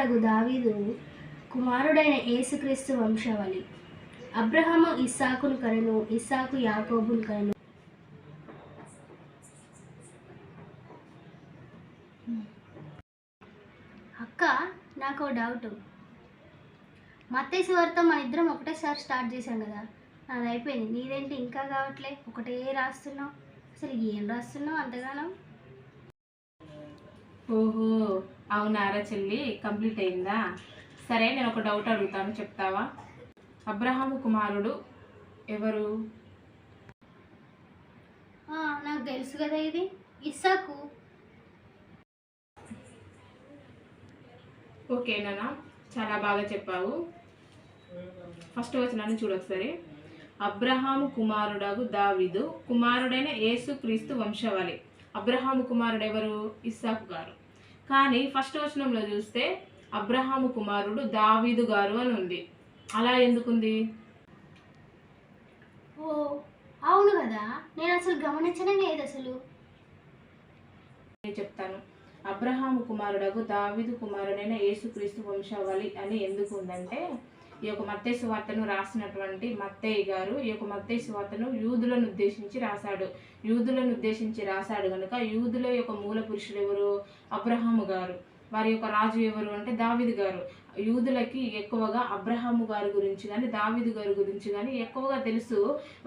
కుమారుడగు దావీదు కుమారుడైన యేసుక్రీస్తు వంశావళి. అబ్రహాము ఇస్సాకును కరెను ఇస్సాకు యాకోబును కరెను. అక్క నాకు డౌట్. మత్తేసు వార్త మన ఇద్దరం ఒకటేసారి స్టార్ట్ చేశాం కదా. అది అయిపోయింది నీదేంటి ఇంకా కావట్లే? ఒకటే రాస్తున్నావు. అసలు ఏం రాస్తున్నావు అంతగానో? ఓహో అవునారా చెల్లి? కంప్లీట్ అయిందా? సరే నేను ఒక డౌట్ అడుగుతాను చెప్తావా? అబ్రహాము కుమారుడు ఎవరు? నాకు తెలుసు కదా ఇది. ఇస్సాకు. ఓకేనా చాలా బాగా చెప్పావు. ఫస్ట్ వచనాన్ని చూడొకసారి అబ్రహాము కుమారుడగు దావిదు కుమారుడైన యేసు క్రీస్తు వంశవళి. అబ్రహాము కుమారుడు ఎవరు? ఇస్సాకు గారు. కానీ ఫస్ట్ వచనంలో చూస్తే అబ్రహాము కుమారుడు దావీదు గారు అని ఉంది. అలా ఎందుకుంది? ఓ అవును కదా నేను అసలు గమనించనే లేదు అసలు. నేను చెప్తాను. అబ్రహాము కుమారుడకు దావిదు కుమారుడైన యేసుక్రీస్తు వంశావళి అని ఎందుకు ఉందంటే ఈ యొక్క మత్తే వార్తను రాసినటువంటి మత్తయ్య గారు ఈ యొక్క మత్తయ్య వార్తను యూదులను ఉద్దేశించి రాశాడు. యూదులను ఉద్దేశించి రాశాడు కనుక యూదుల యొక్క మూల పురుషుడు ఎవరు? అబ్రహాము గారు. వారి యొక్క రాజు ఎవరు అంటే దావిదు గారు. యూదులకి ఎక్కువగా అబ్రహాము గారి గురించి కానీ దావిదు గారి గురించి కానీ ఎక్కువగా తెలుసు.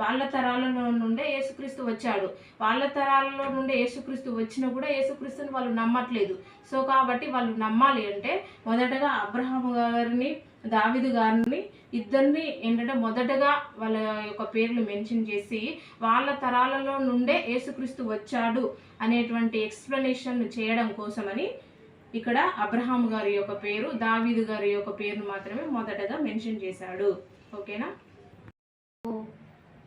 వాళ్ళ తరాలలో నుండే యేసుక్రీస్తు వచ్చాడు. వాళ్ళ తరాలలో నుండే యేసుక్రీస్తు వచ్చినా కూడా యేసుక్రీస్తుని వాళ్ళు నమ్మట్లేదు. సో కాబట్టి వాళ్ళు నమ్మాలి అంటే మొదటగా అబ్రహాము గారిని దావిదు గారిని ఇద్దరిని ఏంటంటే మొదటగా వాళ్ళ యొక్క పేర్లు మెన్షన్ చేసి వాళ్ళ తరాలలో నుండే యేసుక్రీస్తు వచ్చాడు అనేటువంటి ఎక్స్ప్లెనేషన్ చేయడం కోసమని ఇక్కడ అబ్రహాం గారి యొక్క పేరు దావీదు గారి యొక్క పేరును మాత్రమే మొదటగా మెన్షన్ చేశాడు. ఓకేనా? ఓ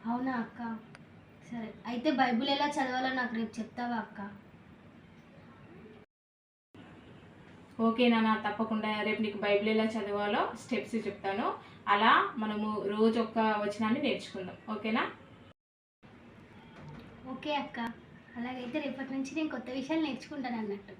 అవునా అక్క? సరే. అయితే బైబిల్ ఎలా చదవాలో నాకు రేపు చెప్తావా అక్క? ఓకేనా నా తప్పకుండా రేపు నీకు బైబిల్ ఎలా చదవాలో స్టెప్స్ చెప్తాను. అలా మనము రోజు ఒక్క వచనాన్ని నేర్చుకుందాం. ఓకేనా? ఓకే అక్క. అలాగైతే రేపటి నుంచి నేను కొత్త విషయాలు నేర్చుకుంటాను అన్నట్టు.